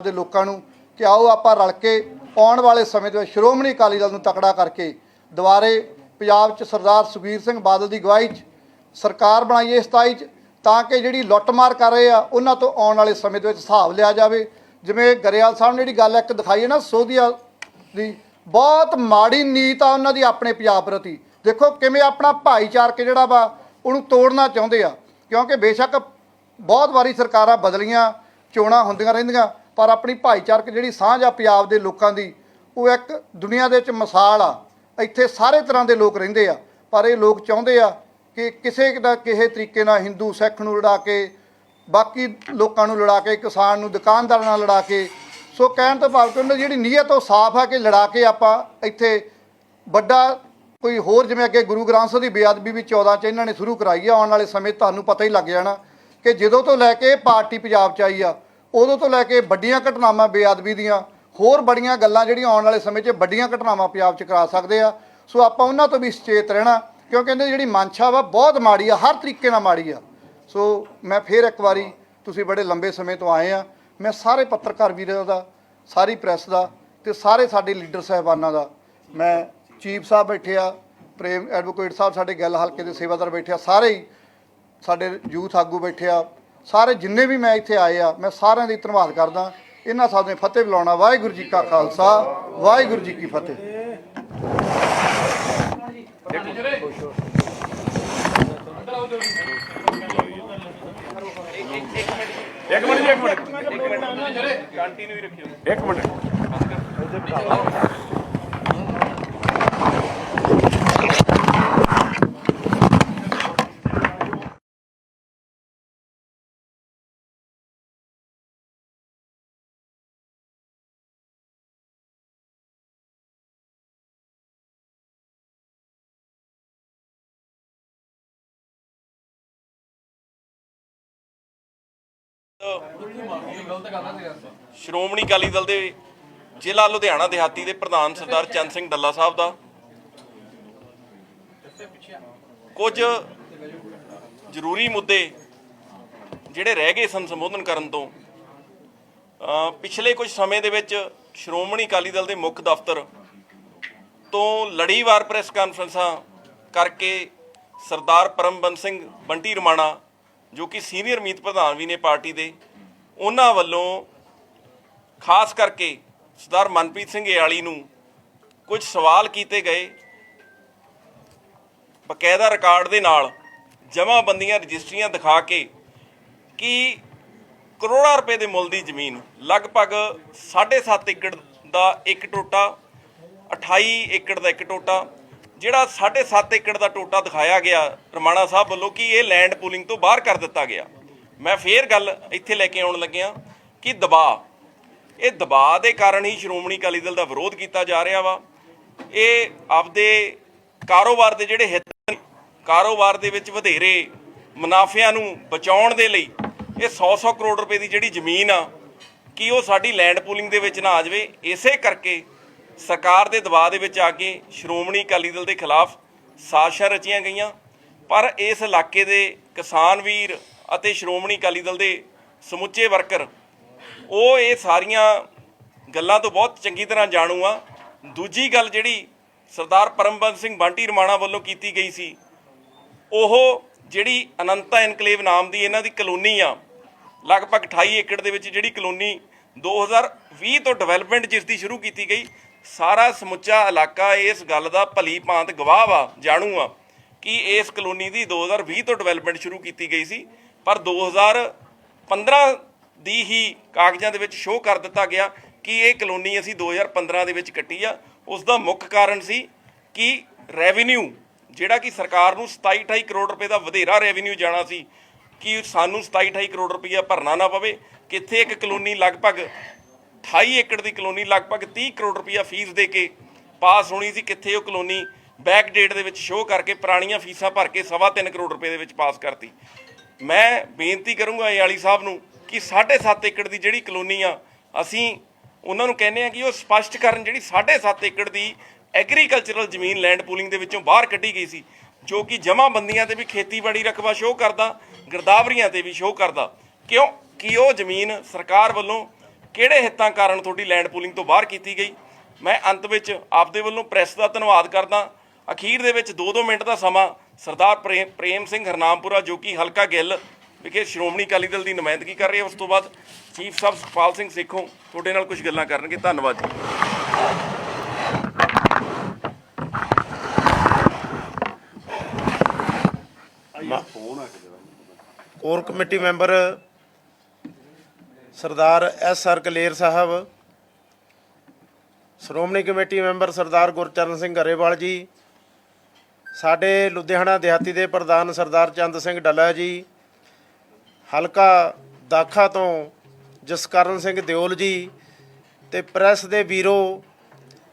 ਦੇ ਲੋਕਾਂ ਨੂੰ ਕਿ ਆਓ ਆਪਾਂ ਰਲ ਕੇ ਆਉਣ ਵਾਲੇ ਸਮੇਂ ਦੇ ਵਿੱਚ ਸ਼੍ਰੋਮਣੀ ਅਕਾਲੀ ਦਲ ਨੂੰ ਤਕੜਾ ਕਰਕੇ ਦੁਬਾਰੇ ਪੰਜਾਬ 'ਚ ਸਰਦਾਰ ਸੁਖਬੀਰ ਸਿੰਘ ਬਾਦਲ ਦੀ ਅਗਵਾਈ 'ਚ ਸਰਕਾਰ ਬਣਾਈਏ 27 'ਚ, ਤਾਂ ਕਿ ਜਿਹੜੀ ਲੁੱਟਮਾਰ ਕਰ ਰਹੇ ਆ, ਉਹਨਾਂ ਤੋਂ ਆਉਣ ਵਾਲੇ ਸਮੇਂ ਦੇ ਵਿੱਚ ਹਿਸਾਬ ਲਿਆ ਜਾਵੇ। ਜਿਵੇਂ ਗਰੇਵਾਲ ਸਾਹਿਬ ਨੇ ਜਿਹੜੀ ਗੱਲ ਇੱਕ ਦਿਖਾਈ ਹੈ ਨਾ, ਸੋਧੀਆ ਦੀ, ਬਹੁਤ ਮਾੜੀ ਨੀਤ ਆ ਉਹਨਾਂ ਦੀ ਆਪਣੇ ਪੰਜਾਬ ਪ੍ਰਤੀ। ਦੇਖੋ ਕਿਵੇਂ ਆਪਣਾ ਭਾਈਚਾਰਕ ਜਿਹੜਾ ਵਾ, ਉਹਨੂੰ ਤੋੜਨਾ ਚਾਹੁੰਦੇ ਆ। ਕਿਉਂਕਿ ਬੇਸ਼ੱਕ ਬਹੁਤ ਵਾਰੀ ਸਰਕਾਰਾਂ ਬਦਲੀਆਂ, ਚੋਣਾਂ ਹੁੰਦੀਆਂ ਰਹਿੰਦੀਆਂ। ਪਰ ਆਪਣੀ ਭਾਈਚਾਰਕ ਜਿਹੜੀ ਸਾਂਝ ਆ ਪੰਜਾਬ ਦੇ ਲੋਕਾਂ ਦੀ, ਉਹ ਇੱਕ ਦੁਨੀਆ ਦੇ ਵਿੱਚ ਮਿਸਾਲ ਆ। ਇੱਥੇ ਸਾਰੇ ਤਰ੍ਹਾਂ ਦੇ ਲੋਕ ਰਹਿੰਦੇ ਆ, ਪਰ ਇਹ ਲੋਕ ਚਾਹੁੰਦੇ ਆ ਕਿ ਕਿਸੇ ਦਾ ਕਿਸੇ ਤਰੀਕੇ ਨਾਲ ਹਿੰਦੂ, ਸਿੱਖ ਨੂੰ ਲੜਾ ਕੇ, ਬਾਕੀ ਲੋਕਾਂ ਨੂੰ ਲੜਾ ਕੇ, ਕਿਸਾਨ ਨੂੰ, ਦੁਕਾਨਦਾਰ ਨਾਲ ਲੜਾ ਕੇ, ਸੋ ਕਹਿਣ ਤੋਂ ਭਾਵ ਕਿ ਉਹਨਾਂ ਦੀ ਜਿਹੜੀ ਨੀਅਤ ਉਹ ਸਾਫ਼ ਆ ਕਿ ਲੜਾ ਕੇ ਆਪਾਂ ਇੱਥੇ ਵੱਡਾ ਕੋਈ ਹੋਰ ਜਿਵੇਂ ਅੱਗੇ ਗੁਰੂ ਗ੍ਰੰਥ ਸਾਹਿਬ ਦੀ ਬੇਅਦਬੀ ਵੀ 14 ਚ ਇਹਨਾਂ ਨੇ ਸ਼ੁਰੂ ਕਰਾਈ ਆ, ਆਉਣ ਵਾਲੇ ਸਮੇਂ 'ਚ ਤੁਹਾਨੂੰ ਪਤਾ ਹੀ ਲੱਗ ਜਾਣਾ ਕਿ ਜਦੋਂ ਤੋਂ ਲੈ ਕੇ ਪਾਰਟੀ ਪੰਜਾਬ 'ਚ ਆਈ ਆ ਉਦੋਂ ਤੋਂ ਲੈ ਕੇ ਵੱਡੀਆਂ ਘਟਨਾਵਾਂ ਬੇਅਦਬੀ ਦੀਆਂ, ਹੋਰ ਬੜੀਆਂ ਗੱਲਾਂ ਜਿਹੜੀਆਂ ਆਉਣ ਵਾਲੇ ਸਮੇਂ 'ਚ ਵੱਡੀਆਂ ਘਟਨਾਵਾਂ ਪੰਜਾਬ 'ਚ ਕਰਾ ਸਕਦੇ ਆ। ਸੋ ਆਪਾਂ ਉਹਨਾਂ ਤੋਂ ਵੀ ਸੁਚੇਤ ਰਹਿਣਾ ਕਿਉਂਕਿ ਇਹਨਾਂ ਜਿਹੜੀ ਮੰਸ਼ਾ ਵਾ ਬਹੁਤ ਮਾੜੀ ਆ, ਹਰ ਤਰੀਕੇ ਨਾਲ ਮਾੜੀ ਆ। ਸੋ ਮੈਂ ਫੇਰ ਇੱਕ ਵਾਰੀ ਤੁਸੀਂ ਬੜੇ ਲੰਬੇ ਸਮੇਂ ਤੋਂ ਆਏ ਆ, ਮੈਂ ਸਾਰੇ ਪੱਤਰਕਾਰ ਵੀਰਾਂ ਦਾ, ਸਾਰੀ ਪ੍ਰੈਸ ਦਾ ਤੇ ਸਾਰੇ ਸਾਡੇ ਲੀਡਰ ਸਾਹਿਬਾਨਾਂ ਦਾ, ਮੈਂ ਚੀਫ ਸਾਹਿਬ ਬੈਠੇ ਆ, ਪ੍ਰੇਮ ਐਡਵੋਕੇਟ ਸਾਹਿਬ ਸਾਡੇ ਗੱਲ ਹਲਕੇ ਦੇ ਸੇਵਾਦਾਰ ਬੈਠੇ ਆ, ਸਾਰੇ ਹੀ ਸਾਡੇ ਯੂਥ ਆਗੂ ਬੈਠੇ ਆ ਸਾਰੇ ਜਿੰਨੇ ਵੀ ਮੈਂ ਇੱਥੇ ਆਏ ਆ, ਮੈਂ ਸਾਰਿਆਂ ਦੀ ਧੰਨਵਾਦ ਕਰਦਾ। ਇਹਨਾਂ ਸਾਹਿਬ ਨੇ ਫਤਿਹ ਬੁਲਾਉਣਾ, ਵਾਹਿਗੁਰੂ ਜੀ ਕਾ ਖਾਲਸਾ, ਵਾਹਿਗੁਰੂ ਜੀ ਕੀ ਫਤਿਹ। ਇੱਕ ਮਿੰਟ ਇੱਕ ਮਿੰਟ। ਕੰਟੀਨਿਊ ਰੱਖਿਓ ਇੱਕ ਮਿੰਟ। ਸ਼੍ਰੋਮਣੀ ਅਕਾਲੀ ਦਲ ਦੇ ਜ਼ਿਲ੍ਹਾ ਲੁਧਿਆਣਾ ਦਿਹਾਤੀ ਦੇ ਪ੍ਰਧਾਨ ਸਰਦਾਰ ਚੰਦ ਸਿੰਘ ਡੱਲਾ ਸਾਹਿਬ ਦਾ। ਕੁਝ ਜ਼ਰੂਰੀ ਮੁੱਦੇ ਜਿਹੜੇ ਰਹਿ ਗਏ ਸਨ ਸੰਬੋਧਨ ਕਰਨ ਤੋਂ ਪਿਛਲੇ ਕੁਝ ਸਮੇਂ ਦੇ ਵਿੱਚ ਸ਼੍ਰੋਮਣੀ ਅਕਾਲੀ ਦਲ ਦੇ ਮੁੱਖ ਦਫ਼ਤਰ ਤੋਂ ਲੜੀਵਾਰ ਪ੍ਰੈਸ ਕਾਨਫਰੰਸਾਂ ਕਰਕੇ ਸਰਦਾਰ ਪਰਮਬੰਸ ਸਿੰਘ ਬੰਟੀ ਰਮਾਣਾ ਜੋ ਕਿ ਸੀਨੀਅਰ ਮੀਤ ਪ੍ਰਧਾਨ ਵੀ ਨੇ ਪਾਰਟੀ ਦੇ, ਉਹਨਾਂ ਵੱਲੋਂ ਖਾਸ ਕਰਕੇ ਸਰਦਾਰ ਮਨਪ੍ਰੀਤ ਸਿੰਘ ਏਆਲੀ ਨੂੰ ਕੁਝ ਸਵਾਲ ਕੀਤੇ ਗਏ। ਬਕਾਇਦਾ ਰਿਕਾਰਡ ਦੇ ਨਾਲ ਜਮ੍ਹਾਂਬੰਦੀਆਂ ਰਜਿਸਟਰੀਆਂ ਦਿਖਾ ਕੇ ਕਿ ਕਰੋੜਾਂ ਰੁਪਏ ਦੇ ਮੁੱਲ ਦੀ ਜ਼ਮੀਨ, ਲਗਭਗ 7.5 ਏਕੜ ਦਾ ਇੱਕ ਟੋਟਾ 28 ਏਕੜ ਦਾ ਇੱਕ ਟੋਟਾ ਜਿਹੜਾ 7.5 ਏਕੜ ਦਾ ਟੋਟਾ ਦਿਖਾਇਆ ਗਿਆ, ਰਮਾਣਾ ਸਾਹਿਬ ਵੱਲੋਂ ਕਿ ਇਹ ਲੈਂਡ ਪੂਲਿੰਗ ਤੋਂ ਬਾਹਰ ਕਰ ਦਿੱਤਾ ਗਿਆ। ਮੈਂ ਫੇਰ ਗੱਲ ਇੱਥੇ ਲੈ ਕੇ ਆਉਣ ਲੱਗਿਆ ਕਿ ਦਬਾਅ, ਇਹ ਦਬਾਅ ਦੇ ਕਾਰਨ ਹੀ ਸ਼੍ਰੋਮਣੀ ਅਕਾਲੀ ਦਲ ਦਾ ਵਿਰੋਧ ਕੀਤਾ ਜਾ ਰਿਹਾ ਵਾ। ਇਹ ਆਪਦੇ ਕਾਰੋਬਾਰ ਦੇ ਜਿਹੜੇ ਹਿੱਤ ਕਾਰੋਬਾਰ ਦੇ ਵਿੱਚ ਵਧੇਰੇ ਮੁਨਾਫਿਆਂ ਨੂੰ ਬਚਾਉਣ ਦੇ ਲਈ ਇਹ 100-100 ਕਰੋੜ ਰੁਪਏ ਦੀ ਜਿਹੜੀ ਜ਼ਮੀਨ ਆ, ਕਿ ਉਹ ਸਾਡੀ ਲੈਂਡ ਪੂਲਿੰਗ ਦੇ ਵਿੱਚ ਨਾ ਆ ਜਾਵੇ, ਇਸੇ ਕਰਕੇ ਸਰਕਾਰ ਦੇ ਦਬਾਅ ਦੇ ਵਿੱਚ ਆ ਕੇ ਸ਼੍ਰੋਮਣੀ ਅਕਾਲੀ ਦਲ ਦੇ ਖਿਲਾਫ ਸਾਜ਼ਿਸ਼ਾਂ ਰਚੀਆਂ ਗਈਆਂ। ਪਰ ਇਸ ਇਲਾਕੇ ਦੇ ਕਿਸਾਨ ਵੀਰ ਅਤੇ ਸ਼੍ਰੋਮਣੀ ਅਕਾਲੀ ਦਲ ਦੇ ਸਮੁੱਚੇ ਵਰਕਰ, ਉਹ ਇਹ ਸਾਰੀਆਂ ਗੱਲਾਂ ਤੋਂ ਬਹੁਤ ਚੰਗੀ ਤਰ੍ਹਾਂ ਜਾਣੂ ਆ। ਦੂਜੀ ਗੱਲ ਜਿਹੜੀ ਸਰਦਾਰ ਪਰਮਬੰਸ ਸਿੰਘ ਬਾਂਟੀ ਰਮਾਣਾ ਵੱਲੋਂ ਕੀਤੀ ਗਈ ਸੀ, ਉਹ ਜਿਹੜੀ ਅਨੰਤਾ ਐਨਕਲੇਵ ਨਾਮ ਦੀ ਇਹਨਾਂ ਦੀ ਕਲੋਨੀ ਆ, ਲਗਭਗ 28 ਏਕੜ ਦੇ ਵਿੱਚ ਜਿਹੜੀ ਕਲੋਨੀ 2020 ਤੋਂ ਡਿਵੈਲਪਮੈਂਟ ਜਿਸ ਦੀ ਸ਼ੁਰੂ ਕੀਤੀ ਗਈ ਸਾਰਾ ਸਮੁੱਚਾ ਇਲਾਕਾ ਇਸ ਗੱਲ ਦਾ ਭਲੀ ਭਾਂਤ ਗਵਾਹ ਵਾ, ਜਾਣੂ ਆ ਕਿ ਇਸ ਕਲੋਨੀ ਦੀ 2020 ਤੋਂ ਡਿਵੈਲਪਮੈਂਟ ਸ਼ੁਰੂ ਕੀਤੀ ਗਈ ਸੀ, ਪਰ 2015 ਦੀ ਹੀ ਕਾਗਜ਼ਾਂ ਦੇ ਵਿੱਚ ਸ਼ੋਅ ਕਰ ਦਿੱਤਾ ਗਿਆ ਕਿ ਇਹ ਕਲੋਨੀ ਅਸੀਂ 2015 ਦੇ ਵਿੱਚ ਕੱਟੀ ਆ। ਉਸ ਦਾ ਮੁੱਖ ਕਾਰਨ ਸੀ ਕਿ ਰੈਵਨਿਊ ਜਿਹੜਾ ਕਿ ਸਰਕਾਰ ਨੂੰ 27 28 ਕਰੋੜ ਰੁਪਏ ਦਾ ਵਧੇਰਾ ਰੈਵਨਿਊ ਜਾਣਾ ਸੀ, ਕਿ ਸਾਨੂੰ 27 28 ਕਰੋੜ ਰੁਪਈਆ ਭਰਨਾ ਨਾ ਪਵੇ, ਕਿੱਥੇ ਇੱਕ ਕਲੋਨੀ ਲਗਭਗ 28 ਏਕੜ ਦੀ ਕਲੋਨੀ, ਲਗਭਗ 30 ਕਰੋੜ ਰੁਪਈਆ ਫੀਸ ਦੇ ਕੇ ਪਾਸ ਹੋਣੀ ਸੀ, ਕਿੱਥੇ ਉਹ ਕਲੋਨੀ ਬੈਕ ਡੇਟ ਦੇ ਵਿੱਚ ਸ਼ੋਅ ਕਰਕੇ ਪੁਰਾਣੀਆਂ ਫੀਸਾਂ ਭਰ ਕੇ ਸਵਾ ਤਿੰਨ ਕਰੋੜ ਰੁਪਏ ਦੇ ਵਿੱਚ ਪਾਸ ਕਰਤੀ। ਮੈਂ ਬੇਨਤੀ ਕਰੂੰਗਾ ਇਹ ਵਾਲੀ ਸਾਹਿਬ ਨੂੰ ਕਿ 7.5 ਏਕੜ ਦੀ ਜਿਹੜੀ ਕਲੋਨੀ ਆ, ਅਸੀਂ ਉਹਨਾਂ ਨੂੰ ਕਹਿੰਦੇ ਆ ਕਿ ਉਹ ਸਪਸ਼ਟ ਕਰਨ ਜਿਹੜੀ 7.5 ਏਕੜ ਦੀ ਐਗਰੀਕਲਚਰਲ ਜ਼ਮੀਨ ਲੈਂਡ ਪੂਲਿੰਗ ਦੇ ਵਿੱਚੋਂ ਬਾਹਰ ਕੱਢੀ ਗਈ ਸੀ, ਜੋ ਕਿ ਜਮ੍ਹਾਂਬੰਦੀਆਂ ਤੇ ਵੀ ਖੇਤੀਬਾੜੀ ਰਕਬਾ ਸ਼ੋਅ ਕਰਦਾ, ਗਿਰਦਾਵਰੀਆਂ ਤੇ ਵੀ ਸ਼ੋਅ ਕਰਦਾ। ਕਿਉਂ? ਕਿ ਉਹ ਜ਼ਮੀਨ ਸਰਕਾਰ ਵੱਲੋਂ ਕਿਹੜੇ ਹਿੱਤਾਂ ਕਾਰਨ ਤੁਹਾਡੀ ਲੈਂਡ ਪੂਲਿੰਗ ਤੋਂ ਬਾਹਰ ਕੀਤੀ ਗਈ? ਮੈਂ ਅੰਤ ਵਿੱਚ ਆਪਦੇ ਵੱਲੋਂ ਪ੍ਰੈਸ ਦਾ ਧੰਨਵਾਦ ਕਰਦਾ। ਅਖੀਰ ਦੇ ਵਿੱਚ 2-2 ਮਿੰਟ ਦਾ ਸਮਾਂ ਸਰਦਾਰ ਪ੍ਰੇਮ ਪ੍ਰੇਮ ਸਿੰਘ ਹਰਨਾਮਪੁਰਾ ਜੋ ਕਿ ਹਲਕਾ ਗਿੱਲ ਵਿਖੇ ਸ਼੍ਰੋਮਣੀ ਅਕਾਲੀ ਦਲ ਦੀ ਨੁਮਾਇੰਦਗੀ ਕਰ ਰਹੇ ਆ, ਉਸ ਤੋਂ ਬਾਅਦ ਚੀਫ ਸਾਹਿਬ ਸੁਖਪਾਲ ਸਿੰਘ ਸੇਖੋਂ ਤੁਹਾਡੇ ਨਾਲ ਕੁਝ ਗੱਲਾਂ ਕਰਨਗੇ। ਧੰਨਵਾਦ ਜੀ। Core committee member Sardar S R Kaler ਸਾਹਿਬ ਸ਼੍ਰੋਮਣੀ ਕਮੇਟੀ ਮੈਂਬਰ ਸਰਦਾਰ ਗੁਰਚਰਨ ਸਿੰਘ ਗਰੇਵਾਲ ਜੀ ਸਾਡੇ ਲੁਧਿਆਣਾ ਦਿਹਾਤੀ ਦੇ ਪ੍ਰਧਾਨ ਸਰਦਾਰ ਚੰਦ ਸਿੰਘ ਡੱਲਾ ਜੀ ਹਲਕਾ ਦਾਖਾ ਤੋਂ ਜਸਕਰਨ ਸਿੰਘ ਦਿਓਲ ਜੀ ਤੇ ਪ੍ਰੈਸ ਦੇ ਵੀਰੋ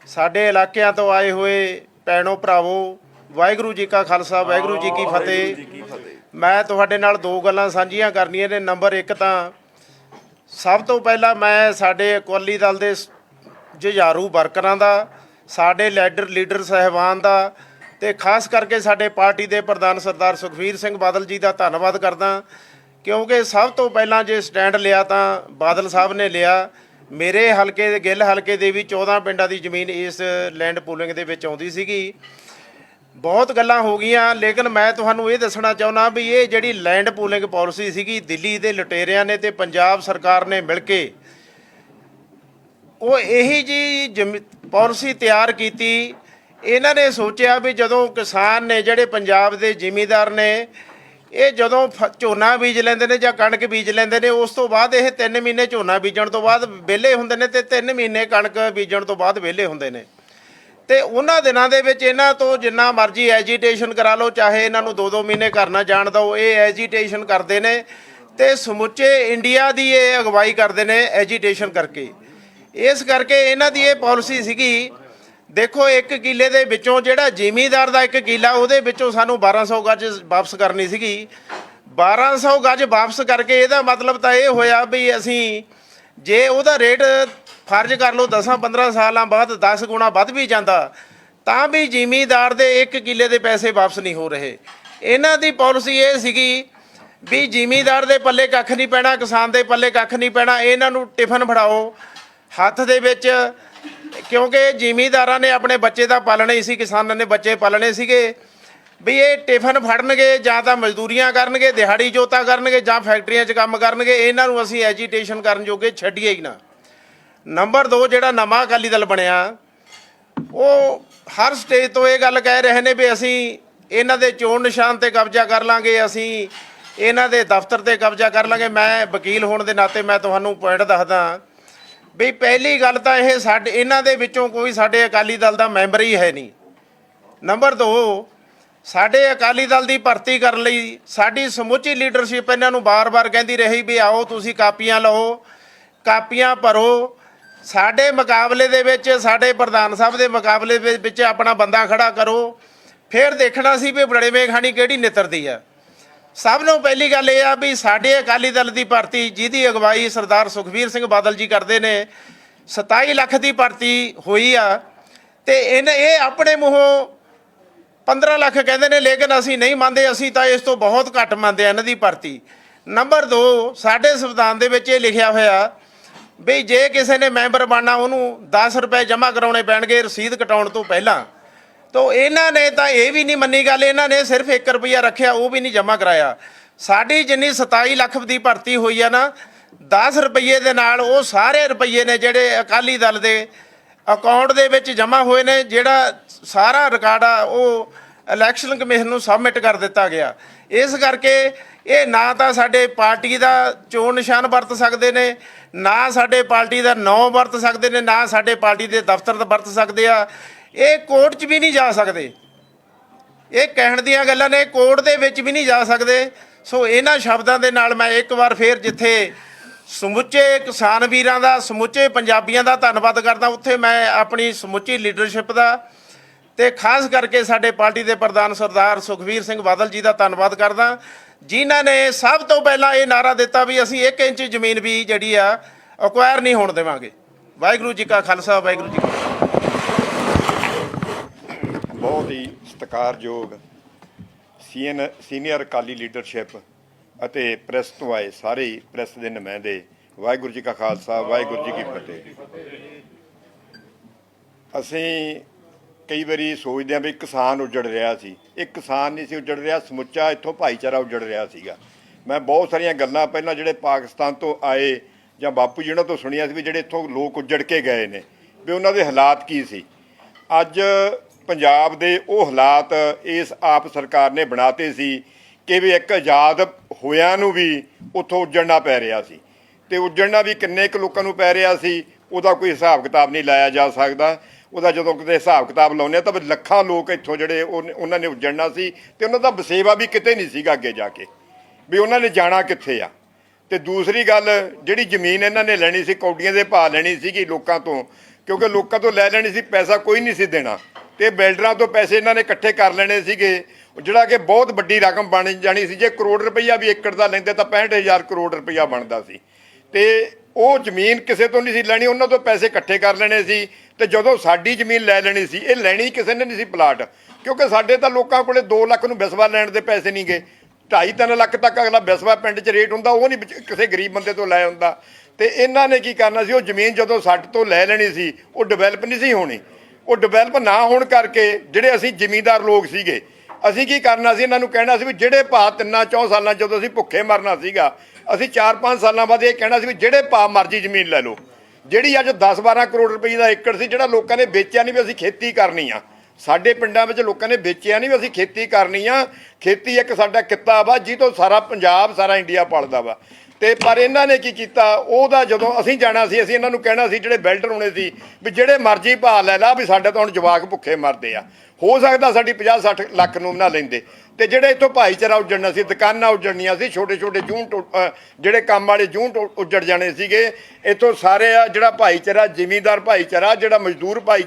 ਸਾਡੇ ਇਲਾਕਿਆਂ ਤੋਂ ਆਏ ਹੋਏ ਭੈਣੋ ਭਰਾਵੋ ਵਾਹਿਗੁਰੂ ਜੀ ਕਾ ਖਾਲਸਾ ਵਾਹਿਗੁਰੂ ਜੀ ਕੀ ਫਤਿਹ। ਮੈਂ ਤੁਹਾਡੇ ਨਾਲ ਦੋ ਗੱਲਾਂ ਸਾਂਝੀਆਂ ਕਰਨੀਆਂ ਨੇ। ਨੰਬਰ 1 ਤਾਂ ਸਭ ਤੋਂ ਪਹਿਲਾਂ ਮੈਂ ਸਾਡੇ ਅਕਾਲੀ ਦਲ ਦੇ ਜੁਝਾਰੂ ਵਰਕਰਾਂ ਦਾ, ਸਾਡੇ ਲੈਡਰ ਲੀਡਰ ਸਹਿਬਾਨ ਦਾ ਤੇ ਖਾਸ ਕਰਕੇ ਸਾਡੇ ਪਾਰਟੀ ਦੇ ਪ੍ਰਧਾਨ ਸਰਦਾਰ ਸੁਖਵੀਰ ਸਿੰਘ ਬਾਦਲ ਜੀ ਦਾ ਧੰਨਵਾਦ ਕਰਦਾ। ਕਿਉਂਕਿ ਸਭ ਤੋਂ ਪਹਿਲਾਂ ਜੇ ਸਟੈਂਡ ਲਿਆ ਤਾਂ ਬਾਦਲ ਸਾਹਿਬ ਨੇ ਲਿਆ। ਮੇਰੇ ਹਲਕੇ ਦੇ ਗਿੱਲ ਹਲਕੇ ਦੇ ਵੀ 14 ਪਿੰਡਾਂ ਦੀ ਜ਼ਮੀਨ ਇਸ ਲੈਂਡ ਪੂਲਿੰਗ ਦੇ ਵਿੱਚ ਆਉਂਦੀ ਸੀਗੀ। ਬਹੁਤ ਗੱਲਾਂ ਹੋ ਗਈਆਂ, ਲੇਕਿਨ ਮੈਂ ਤੁਹਾਨੂੰ ਇਹ ਦੱਸਣਾ ਚਾਹੁੰਦਾ ਵੀ ਇਹ ਜਿਹੜੀ ਲੈਂਡ ਪੂਲਿੰਗ ਪਾਲਿਸੀ ਸੀਗੀ, ਦਿੱਲੀ ਦੇ ਲੁਟੇਰਿਆਂ ਨੇ ਤੇ ਪੰਜਾਬ ਸਰਕਾਰ ਨੇ ਮਿਲ ਕੇ ਉਹ ਇਹੀ ਜੀ ਪਾਲਿਸੀ ਤਿਆਰ ਕੀਤੀ। ਇਹਨਾਂ ਨੇ ਸੋਚਿਆ ਵੀ ਜਦੋਂ ਕਿਸਾਨ ਨੇ, ਜਿਹੜੇ ਪੰਜਾਬ ਦੇ ਜ਼ਿਮੀਦਾਰ ਨੇ, ਇਹ ਜਦੋਂ ਫ- ਝੋਨਾ ਬੀਜ ਲੈਂਦੇ ਨੇ ਜਾਂ ਕਣਕ ਬੀਜ ਲੈਂਦੇ ਨੇ, ਉਸ ਤੋਂ ਬਾਅਦ ਇਹ 3 ਮਹੀਨੇ ਝੋਨਾ ਬੀਜਣ ਤੋਂ ਬਾਅਦ ਵਿਹਲੇ ਹੁੰਦੇ ਨੇ ਤੇ 3 ਮਹੀਨੇ ਕਣਕ ਬੀਜਣ ਤੋਂ ਬਾਅਦ ਵਿਹਲੇ ਹੁੰਦੇ ਨੇ। ਤੇ ਉਹਨਾਂ ਦਿਨਾਂ ਦੇ ਵਿੱਚ ਇਹਨਾਂ ਤੋਂ ਜਿੰਨਾ ਮਰਜ਼ੀ ਐਜੀਟੇਸ਼ਨ ਕਰਾ ਲਓ, ਚਾਹੇ ਇਹਨਾਂ ਨੂੰ 2-2 ਮਹੀਨੇ ਘਰ ਨਾ ਜਾਣ ਦਿਓ, ਇਹ ਐਜੀਟੇਸ਼ਨ ਕਰਦੇ ਨੇ ਤੇ ਸਮੁੱਚੇ ਇੰਡੀਆ ਦੀ ਇਹ ਅਗਵਾਈ ਕਰਦੇ ਨੇ ਐਜੀਟੇਸ਼ਨ ਕਰਕੇ। ਇਸ ਕਰਕੇ ਇਹਨਾਂ ਦੀ ਇਹ ਪਾਲਿਸੀ ਸੀਗੀ, ਦੇਖੋ ਇੱਕ ਕਿੱਲੇ ਦੇ ਵਿੱਚੋਂ ਜਿਹੜਾ ਜ਼ਿਮੀਦਾਰ ਦਾ ਇੱਕ ਕਿੱਲਾ, ਉਹਦੇ ਵਿੱਚੋਂ ਸਾਨੂੰ 1200 ਗੱਜ ਵਾਪਸ ਕਰਨੀ ਸੀਗੀ। 1200 ਗੱਜ ਵਾਪਸ ਕਰਕੇ ਇਹਦਾ ਮਤਲਬ ਤਾਂ ਇਹ ਹੋਇਆ ਵੀ ਅਸੀਂ ਜੇ ਉਹਦਾ ਰੇਟ ਫਰਜ਼ ਕਰ ਲਓ 10 15 ਸਾਲਾਂ ਬਾਅਦ 10 ਗੁਣਾ ਵੱਧ ਵੀ ਜਾਂਦਾ, ਤਾਂ ਵੀ ਜ਼ਿਮੀਂਦਾਰ ਦੇ ਇੱਕ ਕਿੱਲੇ ਦੇ ਪੈਸੇ ਵਾਪਸ ਨਹੀਂ ਹੋ ਰਹੇ। ਇਹਨਾਂ ਦੀ ਪਾਲਿਸੀ ਇਹ ਸੀਗੀ ਵੀ ਜ਼ਿਮੀਂਦਾਰ ਦੇ ਪੱਲੇ ਕੱਖ ਨਹੀਂ ਪੈਣਾ, ਕਿਸਾਨ ਦੇ ਪੱਲੇ ਕੱਖ ਨਹੀਂ ਪੈਣਾ, ਇਹਨਾਂ ਨੂੰ ਟਿਫਨ ਫੜਾਓ। ਹੱਥ ਦੇ ਵਿੱਚ, ਕਿਉਂਕਿ ਜ਼ਿਮੀਂਦਾਰਾਂ ਨੇ ਆਪਣੇ ਬੱਚੇ ਦਾ ਪਾਲਣਾ ਹੀ ਸੀ, ਕਿਸਾਨਾਂ ਨੇ ਬੱਚੇ ਪਾਲਣੇ ਸੀਗੇ। ਵੀ ਇਹ ਟਿਫਨ ਫੜਨਗੇ, ਜਾਂ ਤਾਂ ਮਜ਼ਦੂਰੀਆਂ ਕਰਨਗੇ, ਦਿਹਾੜੀ ਜੋਤਾ ਕਰਨਗੇ, ਜਾਂ ਫੈਕਟਰੀਆਂ 'ਚ ਕੰਮ ਕਰਨਗੇ, ਇਹਨਾਂ ਨੂੰ ਅਸੀਂ ਐਜੀਟੇਸ਼ਨ ਕਰਨ ਜੋਗੇ ਛੱਡੀਏ ਹੀ ਨਾ। ਨੰਬਰ 2 ਜਿਹੜਾ ਨਵਾਂ ਅਕਾਲੀ ਦਲ ਬਣਿਆ, ਉਹ ਹਰ ਸਟੇਜ ਤੋਂ ਇਹ ਗੱਲ ਕਹਿ ਰਹੇ ਨੇ ਵੀ ਅਸੀਂ ਇਹਨਾਂ ਦੇ ਚੋਣ ਨਿਸ਼ਾਨ ਤੇ ਕਬਜ਼ਾ ਕਰ ਲਾਂਗੇ, ਅਸੀਂ ਇਹਨਾਂ ਦੇ ਦਫ਼ਤਰ ਤੇ ਕਬਜ਼ਾ ਕਰ ਲਾਂਗੇ। ਮੈਂ ਵਕੀਲ ਹੋਣ ਦੇ ਨਾਤੇ ਮੈਂ ਤੁਹਾਨੂੰ ਪੁਆਇੰਟ ਦੱਸਦਾ, ਵੀ ਪਹਿਲੀ ਗੱਲ ਤਾਂ ਇਹ ਸਾਡੇ, ਇਹਨਾਂ ਦੇ ਵਿੱਚੋਂ ਕੋਈ ਸਾਡੇ ਅਕਾਲੀ ਦਲ ਦਾ ਮੈਂਬਰ ਹੀ ਹੈ ਨਹੀਂ। ਨੰਬਰ 2 ਸਾਡੇ ਅਕਾਲੀ ਦਲ ਦੀ ਭਰਤੀ ਕਰਨ ਲਈ ਸਾਡੀ ਸਮੁੱਚੀ ਲੀਡਰਸ਼ਿਪ ਇਹਨਾਂ ਨੂੰ ਬਾਰ-ਬਾਰ ਕਹਿੰਦੀ ਰਹੀ ਵੀ ਆਓ, ਤੁਸੀਂ ਕਾਪੀਆਂ ਲਓ, ਕਾਪੀਆਂ ਭਰੋ ਸਾਡੇ ਮੁਕਾਬਲੇ ਦੇ ਵਿੱਚ, ਸਾਡੇ ਪ੍ਰਧਾਨ ਸਾਹਿਬ ਦੇ ਮੁਕਾਬਲੇ ਦੇ ਵਿੱਚ ਆਪਣਾ ਬੰਦਾ ਖੜਾ ਕਰੋ। ਫਿਰ ਦੇਖਣਾ ਸੀ ਵੀ ਬੜੇਵੇਂ ਖਾਣੀ ਕਿਹੜੀ ਨਿਤਰਦੀ ਆ। ਸਭ ਨੂੰ ਪਹਿਲੀ ਗੱਲ ਇਹ ਆ ਵੀ ਸਾਡੇ ਅਕਾਲੀ ਦਲ ਦੀ ਭਰਤੀ, ਜਿਹਦੀ ਅਗਵਾਈ ਸਰਦਾਰ ਸੁਖਬੀਰ ਸਿੰਘ ਬਾਦਲ ਜੀ ਕਰਦੇ ਨੇ 27 ਲੱਖ ਦੀ ਭਰਤੀ ਹੋਈ ਆ ਤੇ ਇਹਨੇ ਇਹ ਆਪਣੇ ਮੂੰਹੋਂ 15 ਲੱਖ ਕਹਿੰਦੇ ਨੇ, ਲੇਕਿਨ ਅਸੀਂ ਨਹੀਂ ਮੰਨਦੇ, ਅਸੀਂ ਤਾਂ ਇਸ ਤੋਂ ਬਹੁਤ ਘੱਟ ਮੰਨਦੇ ਆ ਇਹਨਾਂ ਦੀ ਭਰਤੀ। ਨੰਬਰ 2 ਸਾਡੇ ਸੰਵਿਧਾਨ ਦੇ ਵਿੱਚ ਇਹ ਲਿਖਿਆ ਹੋਇਆ ਵੀ ਜੇ ਕਿਸੇ ਨੇ ਮੈਂਬਰ ਬਣਨਾ, ਉਹਨੂੰ 10 ਰੁਪਏ ਜਮ੍ਹਾਂ ਕਰਾਉਣੇ ਪੈਣਗੇ ਰਸੀਦ ਕਟਾਉਣ ਤੋਂ ਪਹਿਲਾਂ। ਤੋ ਇਹਨਾਂ ਨੇ ਤਾਂ ਇਹ ਵੀ ਨਹੀਂ ਮੰਨੀ ਗੱਲ, ਇਹਨਾਂ ਨੇ ਸਿਰਫ 1 ਰੁਪਿਆ ਰੱਖਿਆ, ਉਹ ਵੀ ਨਹੀਂ ਜਮ੍ਹਾਂ ਕਰਾਇਆ। ਸਾਡੀ ਜਿੰਨੀ 27 ਲੱਖ ਦੀ ਭਰਤੀ ਹੋਈ ਆ ਨਾ 10 ਰੁਪਏ ਦੇ ਨਾਲ ਉਹ ਸਾਰੇ ਰੁਪਏ ਨੇ ਜਿਹੜੇ ਅਕਾਲੀ ਦਲ ਦੇ ਅਕਾਊਂਟ ਦੇ ਵਿੱਚ ਜਮ੍ਹਾਂ ਹੋਏ ਨੇ, ਜਿਹੜਾ ਸਾਰਾ ਰਿਕਾਰਡ ਆ, ਉਹ ਇਲੈਕਸ਼ਨ ਕਮਿਸ਼ਨ ਨੂੰ ਸਬਮਿਟ ਕਰ ਦਿੱਤਾ ਗਿਆ। ਇਸ ਕਰਕੇ ਇਹ ਨਾ ਤਾਂ ਸਾਡੇ ਪਾਰਟੀ ਦਾ ਚੋਣ ਨਿਸ਼ਾਨ ਵਰਤ ਸਕਦੇ ਨੇ, ਨਾ ਸਾਡੇ ਪਾਰਟੀ ਦਾ ਨਾਂ ਵਰਤ ਸਕਦੇ ਨੇ, ਨਾ ਸਾਡੇ ਪਾਰਟੀ ਦੇ ਦਫ਼ਤਰ ਦਾ ਵਰਤ ਸਕਦੇ ਆ। ਇਹ ਕੋਰਟ 'ਚ ਵੀ ਨਹੀਂ ਜਾ ਸਕਦੇ। ਇਹ ਕਹਿਣ ਦੀਆਂ ਗੱਲਾਂ ਨੇ, ਕੋਰਟ ਦੇ ਵਿੱਚ ਵੀ ਨਹੀਂ ਜਾ ਸਕਦੇ। ਸੋ ਇਹਨਾਂ ਸ਼ਬਦਾਂ ਦੇ ਨਾਲ ਮੈਂ ਇੱਕ ਵਾਰ ਫੇਰ ਜਿੱਥੇ ਸਮੁੱਚੇ ਕਿਸਾਨ ਵੀਰਾਂ ਦਾ, ਸਮੁੱਚੇ ਪੰਜਾਬੀਆਂ ਦਾ ਧੰਨਵਾਦ ਕਰਦਾ, ਉੱਥੇ ਮੈਂ ਆਪਣੀ ਸਮੁੱਚੀ ਲੀਡਰਸ਼ਿਪ ਦਾ ਤੇ ਖਾਸ ਕਰਕੇ ਸਾਡੇ ਪਾਰਟੀ ਦੇ ਪ੍ਰਧਾਨ ਸਰਦਾਰ ਸੁਖਵੀਰ ਸਿੰਘ ਬਾਦਲ ਜੀ ਦਾ ਧੰਨਵਾਦ ਕਰਦਾ। ਜਿਨ੍ਹਾਂ ਨੇ ਸਭ ਤੋਂ ਪਹਿਲਾਂ ਇਹ ਨਾਰਾ ਦਿੱਤਾ ਵੀ ਅਸੀਂ 1 ਇੰਚ ਜ਼ਮੀਨ ਵੀ ਜਿਹੜੀ ਆ ਅਕਵਾਇਰ ਨਹੀਂ ਹੋਣ ਦੇਵਾਂਗੇ। ਵਾਹਿਗੁਰੂ ਜੀ ਕਾ ਖਾਲਸਾ, ਵਾਹਿਗੁਰੂ ਜੀ ਬਹੁਤ ਹੀ ਸਤਿਕਾਰਯੋਗ ਸੀਨ ਸੀਨੀਅਰ ਅਕਾਲੀ ਲੀਡਰਸ਼ਿਪ ਅਤੇ ਪ੍ਰੈਸ ਤੋਂ ਆਏ ਸਾਰੇ ਹੀ ਪ੍ਰੈਸ ਦੇ ਨੁਮਾਇੰਦੇ, ਵਾਹਿਗੁਰੂ ਜੀ ਕਾ ਖਾਲਸਾ, ਵਾਹਿਗੁਰੂ ਜੀ ਕੀ ਫਤਿਹ। ਅਸੀਂ ਕਈ ਵਾਰੀ ਸੋਚਦੇ ਹਾਂ ਵੀ ਕਿਸਾਨ ਉੱਜੜ ਰਿਹਾ ਸੀ। ਇਹ ਕਿਸਾਨ ਨਹੀਂ ਸੀ ਉੱਜੜ ਰਿਹਾ, ਸਮੁੱਚਾ ਇੱਥੋਂ ਭਾਈਚਾਰਾ ਉੱਜੜ ਰਿਹਾ ਸੀਗਾ। ਮੈਂ ਬਹੁਤ ਸਾਰੀਆਂ ਗੱਲਾਂ ਪਹਿਲਾਂ ਜਿਹੜੇ ਪਾਕਿਸਤਾਨ ਤੋਂ ਆਏ ਜਾਂ ਬਾਪੂ ਜੀ ਉਹਨਾਂ ਤੋਂ ਸੁਣੀਆਂ ਸੀ ਵੀ ਜਿਹੜੇ ਇੱਥੋਂ ਲੋਕ ਉੱਜੜ ਕੇ ਗਏ ਨੇ, ਵੀ ਉਹਨਾਂ ਦੇ ਹਾਲਾਤ ਕੀ ਸੀ। ਅੱਜ ਪੰਜਾਬ ਦੇ ਉਹ ਹਾਲਾਤ ਇਸ ਆਪ ਸਰਕਾਰ ਨੇ ਬਣਾਤੇ ਸੀ ਕਿ ਵੀ ਇੱਕ ਆਜ਼ਾਦ ਹੋਇਆਂ ਨੂੰ ਵੀ ਉੱਥੋਂ ਉੱਜੜਨਾ ਪੈ ਰਿਹਾ ਸੀ। ਤੇ ਉੱਜੜਨਾ ਵੀ ਕਿੰਨੇ ਕੁ ਲੋਕਾਂ ਨੂੰ ਪੈ ਰਿਹਾ ਸੀ, ਉਹਦਾ ਕੋਈ ਹਿਸਾਬ ਕਿਤਾਬ ਨਹੀਂ ਲਾਇਆ ਜਾ ਸਕਦਾ। ਉਹਦਾ ਜਦੋਂ ਕਿਤੇ ਹਿਸਾਬ ਕਿਤਾਬ ਲਾਉਂਦੇ ਆ, ਤਾਂ ਲੱਖਾਂ ਲੋਕ ਇੱਥੋਂ ਜਿਹੜੇ ਉਹਨਾਂ ਨੇ ਉੱਜੜਨਾ ਸੀ ਤੇ ਉਹਨਾਂ ਦਾ ਵਸੇਵਾ ਵੀ ਕਿਤੇ ਨਹੀਂ ਸੀਗਾ ਅੱਗੇ ਜਾ ਕੇ, ਵੀ ਉਹਨਾਂ ਨੇ ਜਾਣਾ ਕਿੱਥੇ ਆ। ਤੇ ਦੂਸਰੀ ਗੱਲ, ਜਿਹੜੀ ਜ਼ਮੀਨ ਇਹਨਾਂ ਨੇ ਲੈਣੀ ਸੀ, ਕੌਡੀਆਂ ਦੇ ਭਾਅ ਲੈਣੀ ਸੀਗੀ ਲੋਕਾਂ ਤੋਂ, ਕਿਉਂਕਿ ਲੋਕਾਂ ਤੋਂ ਲੈ ਲੈਣੀ ਸੀ, ਪੈਸਾ ਕੋਈ ਨਹੀਂ ਸੀ ਦੇਣਾ। ਤੇ ਬਿਲਡਰਾਂ ਤੋਂ ਪੈਸੇ ਇਹਨਾਂ ਨੇ ਇਕੱਠੇ ਕਰ ਲੈਣੇ ਸੀਗੇ। ਜਿਹੜਾ ਕਿ ਬਹੁਤ ਵੱਡੀ ਰਕਮ ਬਣ ਜਾਣੀ ਸੀ, ਜੇ ਕਰੋੜ ਰੁਪਈਆ ਵੀ ਏਕੜ ਦਾ ਲੈਂਦੇ ਤਾਂ 65000 ਕਰੋੜ ਰੁਪਈਆ ਬਣਦਾ ਸੀ। ਤੇ ਉਹ ਜ਼ਮੀਨ ਕਿਸੇ ਤੋਂ ਨਹੀਂ ਸੀ ਲੈਣੀ, ਉਹਨਾਂ ਤੋਂ ਪੈਸੇ ਇਕੱਠੇ ਕਰ ਲੈਣੇ ਸੀ ਤੇ ਜਦੋਂ ਸਾਡੀ ਜ਼ਮੀਨ ਲੈ ਲੈਣੀ ਸੀ, ਇਹ ਲੈਣੀ ਕਿਸੇ ਨੇ ਨਹੀਂ ਸੀ ਪਲਾਟ, ਕਿਉਂਕਿ ਸਾਡੇ ਤਾਂ ਲੋਕਾਂ ਕੋਲੇ 2 ਲੱਖ ਨੂੰ ਬਿਸਵਾ ਲੈਣ ਦੇ ਪੈਸੇ ਨਹੀਂ ਗਏ। 2.5 ਲੱਖ ਤੱਕ ਅਗਲਾ ਬਿਸਵਾ ਪਿੰਡ 'ਚ ਰੇਟ ਹੁੰਦਾ, ਉਹ ਨਹੀਂ ਕਿਸੇ ਗਰੀਬ ਬੰਦੇ ਤੋਂ ਲੈ ਹੁੰਦਾ ਤੇ ਇਹਨਾਂ ਨੇ ਕੀ ਕਰਨਾ ਸੀ, ਉਹ ਜ਼ਮੀਨ ਜਦੋਂ ਸਾਡੇ ਤੋਂ ਲੈ ਲੈਣੀ ਸੀ, ਉਹ ਡਿਵੈਲਪ ਨਹੀਂ ਸੀ ਹੋਣੀ। ਉਹ ਡਿਵੈਲਪ ਨਾ ਹੋਣ ਕਰਕੇ ਜਿਹੜੇ ਅਸੀਂ ਜ਼ਿਮੀਂਦਾਰ ਲੋਕ ਸੀਗੇ ਅਸੀਂ ਕੀ ਕਰਨਾ ਸੀ? ਇਹਨਾਂ ਨੂੰ ਕਹਿਣਾ ਸੀ ਵੀ ਜਿਹੜੇ ਭਾਅ ਤਿੰਨਾਂ ਚੌਂ ਸਾਲਾਂ ਜਦੋਂ ਅਸੀਂ ਭੁੱਖੇ ਮਰਨਾ ਸੀਗਾ, ਅਸੀਂ 4-5 ਸਾਲਾਂ ਬਾਅਦ ਇਹ ਕਹਿਣਾ ਸੀ ਵੀ ਜਿਹੜੇ ਭਾਅ ਮਰਜ਼ੀ ਜ਼ਮੀਨ ਲੈ ਲਓ। ਜਿਹੜੀ ਅੱਜ 10-12 ਕਰੋੜ ਰੁਪਏ ਦਾ ਏਕੜ ਸੀ, ਜਿਹੜਾ ਲੋਕਾਂ ਨੇ ਵੇਚਿਆ ਨਹੀਂ ਵੀ ਅਸੀਂ ਖੇਤੀ ਕਰਨੀ ਆ। ਸਾਡੇ ਪਿੰਡਾਂ ਵਿੱਚ ਲੋਕਾਂ ਨੇ ਵੇਚਿਆ ਨਹੀਂ ਵੀ ਅਸੀਂ ਖੇਤੀ ਕਰਨੀ ਆ। ਖੇਤੀ ਇੱਕ ਸਾਡਾ ਕਿੱਤਾ ਵਾ, ਜਿਹਦੇ ਤੋਂ ਸਾਰਾ ਪੰਜਾਬ, ਸਾਰਾ ਇੰਡੀਆ ਪਲਦਾ ਵਾ। ਤੇ ਪਰ ਇਹਨਾਂ ਨੇ ਕੀ ਕੀਤਾ? ਉਹਦਾ ਜਦੋਂ ਅਸੀਂ ਜਾਣਾ ਸੀ, ਅਸੀਂ ਇਹਨਾਂ ਨੂੰ ਕਹਿਣਾ ਸੀ, ਜਿਹੜੇ ਬਿਲਡਰ ਹੋਣੇ ਸੀ, ਵੀ ਜਿਹੜੇ ਮਰਜ਼ੀ ਭਾਅ ਲੈ ਲਾ, ਵੀ ਸਾਡੇ ਤਾਂ ਹੁਣ ਜਵਾਕ ਭੁੱਖੇ ਮਰਦੇ ਆ। ਹੋ ਸਕਦਾ ਸਾਡੀ 50 60 ਲੱਖ ਨੂੰ ਨਾ ਲੈਂਦੇ। ਤੇ ਜਿਹੜੇ ਇੱਥੋਂ ਭਾਈਚਾਰਾ ਉੱਜੜਨਾ ਸੀ, ਦੁਕਾਨਾਂ ਉੱਜੜਨੀਆਂ ਸੀ ਛੋਟੇ ਛੋਟੇ ਜੂੰ ਜਿਹੜੇ ਕੰਮ ਵਾਲੇ ਜੂੰ ਉੱਜੜ ਜਾਣੇ ਸੀਗੇ, ਇੱਥੋਂ ਸਾਰੇ ਆ ਜਿਹੜਾ ਭਾਈਚਾਰਾ, ਜ਼ਿਮੀਂਦਾਰ ਭਾਈਚਾਰਾ, ਜਿਹੜਾ ਮਜ਼ਦੂਰ ਭਾਈਚਾਰਾ